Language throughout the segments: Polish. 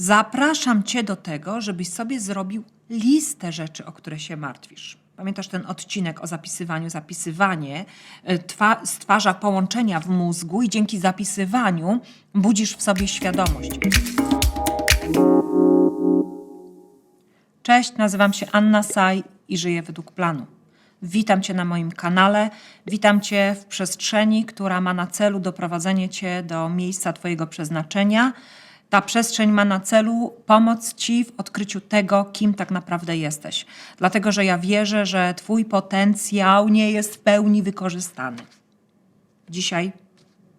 Zapraszam Cię do tego, żebyś sobie zrobił listę rzeczy, o które się martwisz. Pamiętasz ten odcinek o zapisywaniu? Zapisywanie twa, stwarza połączenia w mózgu i dzięki zapisywaniu budzisz w sobie świadomość. Cześć, nazywam się Anna Saj i żyję według planu. Witam Cię na moim kanale, witam Cię w przestrzeni, która ma na celu doprowadzenie Cię do miejsca Twojego przeznaczenia. Ta przestrzeń ma na celu pomoc Ci w odkryciu tego, kim tak naprawdę jesteś. Dlatego, że ja wierzę, że Twój potencjał nie jest w pełni wykorzystany. Dzisiaj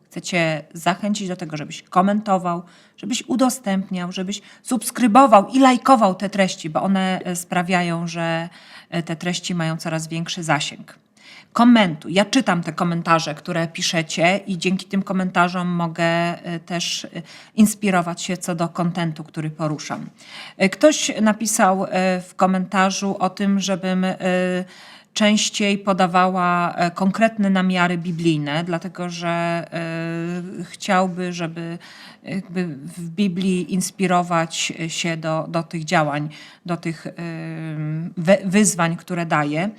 Chcę Cię zachęcić do tego, żebyś komentował, żebyś udostępniał, żebyś subskrybował i lajkował te treści, bo one e, sprawiają, że e, te treści mają coraz większy zasięg. Komentuj. Ja czytam te komentarze, które piszecie, i dzięki tym komentarzom mogę e, też e, inspirować się co do kontentu, który poruszam. E, Ktoś napisał w komentarzu o tym, żebym częściej podawała konkretne namiary biblijne, dlatego że chciałby, żeby w Biblii inspirować się do, do tych działań, do tych wy- wyzwań, które daje.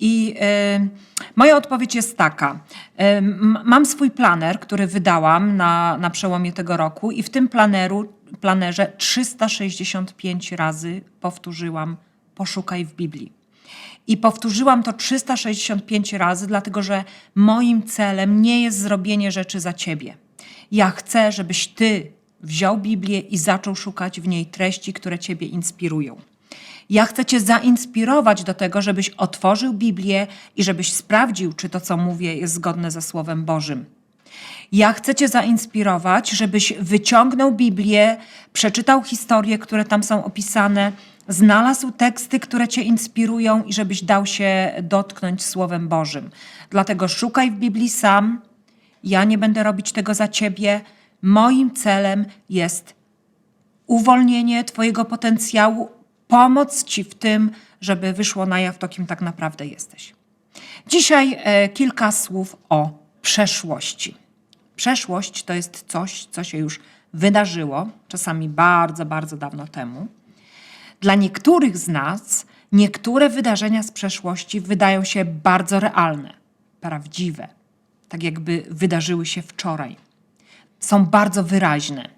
I e, moja odpowiedź jest taka. E, mam swój planer, który wydałam na, na przełomie tego roku, i w tym planeru, planerze 365 razy powtórzyłam: poszukaj w Biblii. I powtórzyłam to 365 razy, dlatego że moim celem nie jest zrobienie rzeczy za ciebie. Ja chcę, żebyś ty wziął Biblię i zaczął szukać w niej treści, które ciebie inspirują. Ja chcę Cię zainspirować do tego, żebyś otworzył Biblię i żebyś sprawdził, czy to, co mówię, jest zgodne ze Słowem Bożym. Ja chcę Cię zainspirować, żebyś wyciągnął Biblię, przeczytał historie, które tam są opisane, znalazł teksty, które Cię inspirują i żebyś dał się dotknąć Słowem Bożym. Dlatego szukaj w Biblii sam. Ja nie będę robić tego za Ciebie. Moim celem jest uwolnienie Twojego potencjału, pomoc Ci w tym, żeby wyszło na jaw to, kim tak naprawdę jesteś. Dzisiaj e, kilka słów o przeszłości. Przeszłość to jest coś, co się już wydarzyło, czasami bardzo, bardzo dawno temu. Dla niektórych z nas niektóre wydarzenia z przeszłości wydają się bardzo realne, prawdziwe, tak jakby wydarzyły się wczoraj. Są bardzo wyraźne.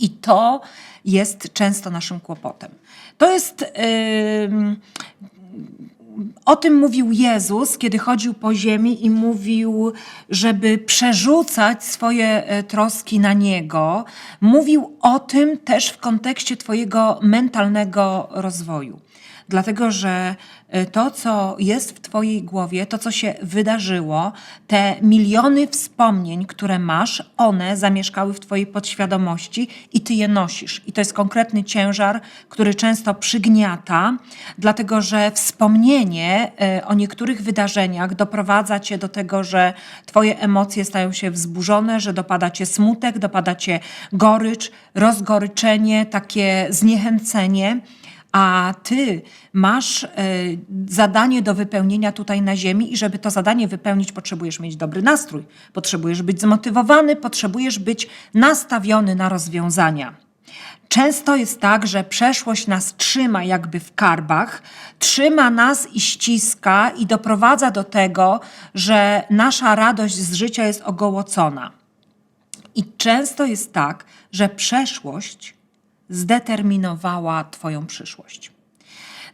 I to jest często naszym kłopotem. To jest. ym, o tym mówił Jezus, kiedy chodził po ziemi i mówił, żeby przerzucać swoje e, troski na Niego. Mówił o tym też w kontekście Twojego mentalnego rozwoju. Dlatego, że e, to, co jest w Twojej głowie, to, co się wydarzyło, te miliony wspomnień, które masz, one zamieszkały w Twojej podświadomości i Ty je nosisz. I to jest konkretny ciężar, który często przygniata, dlatego że wspomnienie e, o niektórych wydarzeniach doprowadza Cię do tego, że Twoje emocje stają się wzburzone, że dopada Cię smutek, dopada Cię gorycz, rozgoryczenie, takie zniechęcenie a ty masz e, zadanie do wypełnienia tutaj na ziemi i żeby to zadanie wypełnić, potrzebujesz mieć dobry nastrój, potrzebujesz być zmotywowany, potrzebujesz być nastawiony na rozwiązania. Często jest tak, że przeszłość nas trzyma jakby w karbach, trzyma nas i ściska i doprowadza do tego, że nasza radość z życia jest ogołocona. I często jest tak, że przeszłość zdeterminowała Twoją przyszłość.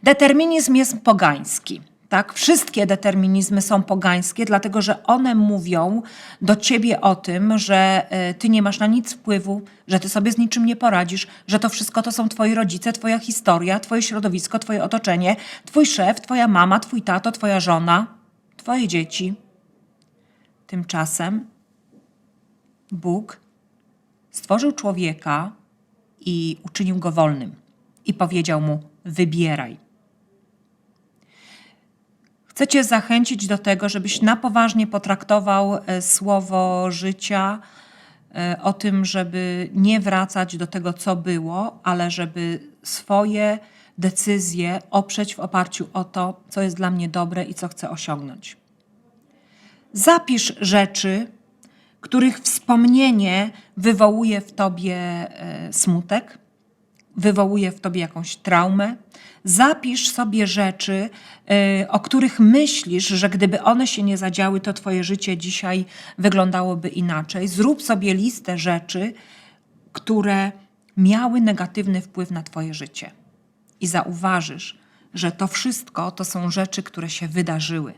Determinizm jest pogański. Tak? Wszystkie determinizmy są pogańskie, dlatego że one mówią do ciebie o tym, że e, ty nie masz na nic wpływu, że ty sobie z niczym nie poradzisz, że to wszystko to są twoi rodzice, twoja historia, twoje środowisko, twoje otoczenie, twój szef, twoja mama, twój tato, twoja żona, twoje dzieci. Tymczasem Bóg stworzył człowieka i uczynił go wolnym. I powiedział mu: Wybieraj. Chcę Cię zachęcić do tego, żebyś na poważnie potraktował e, słowo życia e, o tym, żeby nie wracać do tego, co było, ale żeby swoje decyzje oprzeć w oparciu o to, co jest dla mnie dobre i co chcę osiągnąć. Zapisz rzeczy, których wspomnienie wywołuje w tobie e, smutek, wywołuje w tobie jakąś traumę. Zapisz sobie rzeczy, y, o których myślisz, że gdyby one się nie zadziały, to twoje życie dzisiaj wyglądałoby inaczej. Zrób sobie listę rzeczy, które miały negatywny wpływ na twoje życie. I zauważysz, że to wszystko to są rzeczy, które się wydarzyły.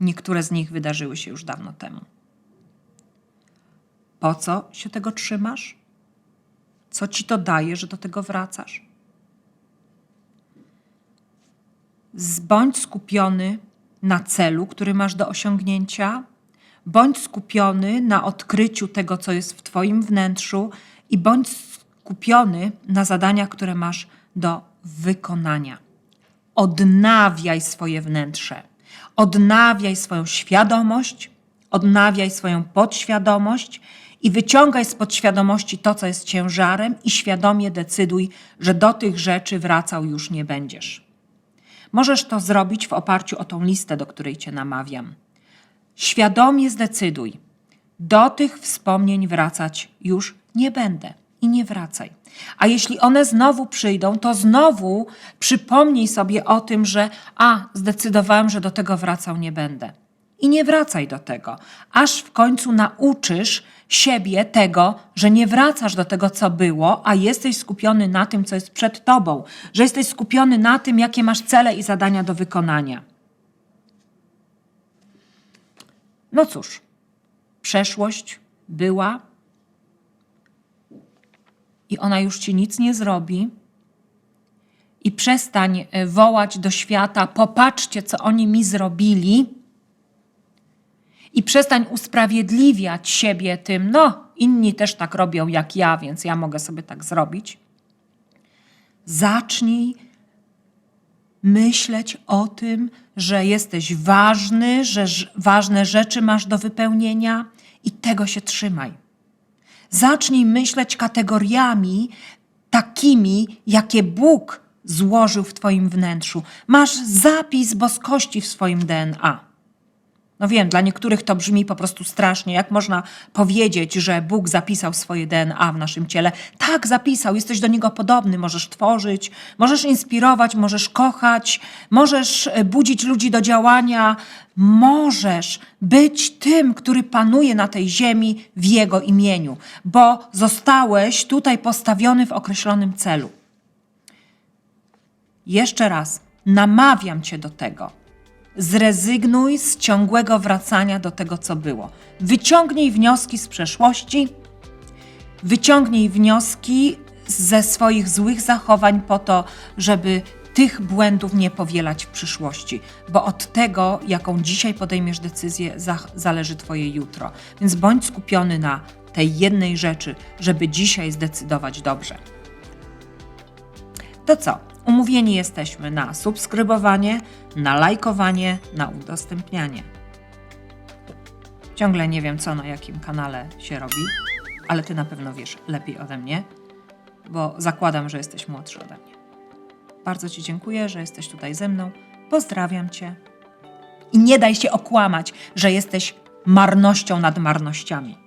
Niektóre z nich wydarzyły się już dawno temu. Po co się tego trzymasz? Co ci to daje, że do tego wracasz? Bądź skupiony na celu, który masz do osiągnięcia, bądź skupiony na odkryciu tego, co jest w Twoim wnętrzu, i bądź skupiony na zadaniach, które masz do wykonania. Odnawiaj swoje wnętrze, odnawiaj swoją świadomość, odnawiaj swoją podświadomość i wyciągaj z podświadomości to, co jest ciężarem, i świadomie decyduj, że do tych rzeczy wracał już nie będziesz. Możesz to zrobić w oparciu o tą listę, do której cię namawiam. Świadomie zdecyduj, do tych wspomnień wracać już nie będę i nie wracaj. A jeśli one znowu przyjdą, to znowu przypomnij sobie o tym, że a, zdecydowałem, że do tego wracał nie będę. I nie wracaj do tego, aż w końcu nauczysz siebie tego, że nie wracasz do tego, co było, a jesteś skupiony na tym, co jest przed tobą, że jesteś skupiony na tym, jakie masz cele i zadania do wykonania. No cóż, przeszłość była i ona już ci nic nie zrobi. I przestań e, wołać do świata: popatrzcie, co oni mi zrobili. I przestań usprawiedliwiać siebie tym, no, inni też tak robią jak ja, więc ja mogę sobie tak zrobić. Zacznij myśleć o tym, że jesteś ważny, że ważne rzeczy masz do wypełnienia i tego się trzymaj. Zacznij myśleć kategoriami takimi, jakie Bóg złożył w Twoim wnętrzu. Masz zapis boskości w swoim DNA. No wiem, dla niektórych to brzmi po prostu strasznie. Jak można powiedzieć, że Bóg zapisał swoje DNA w naszym ciele? Tak, zapisał, jesteś do niego podobny, możesz tworzyć, możesz inspirować, możesz kochać, możesz e, budzić ludzi do działania, możesz być tym, który panuje na tej ziemi w jego imieniu, bo zostałeś tutaj postawiony w określonym celu. Jeszcze raz, namawiam cię do tego. Zrezygnuj z ciągłego wracania do tego, co było. Wyciągnij wnioski z przeszłości, wyciągnij wnioski ze swoich złych zachowań po to, żeby tych błędów nie powielać w przyszłości, bo od tego, jaką dzisiaj podejmiesz decyzję, za- zależy Twoje jutro. Więc bądź skupiony na tej jednej rzeczy, żeby dzisiaj zdecydować dobrze. To co? Umówieni jesteśmy na subskrybowanie, na lajkowanie, na udostępnianie. Ciągle nie wiem, co na jakim kanale się robi, ale ty na pewno wiesz lepiej ode mnie, bo zakładam, że jesteś młodszy ode mnie. Bardzo Ci dziękuję, że jesteś tutaj ze mną. Pozdrawiam Cię. I nie daj się okłamać, że jesteś marnością nad marnościami.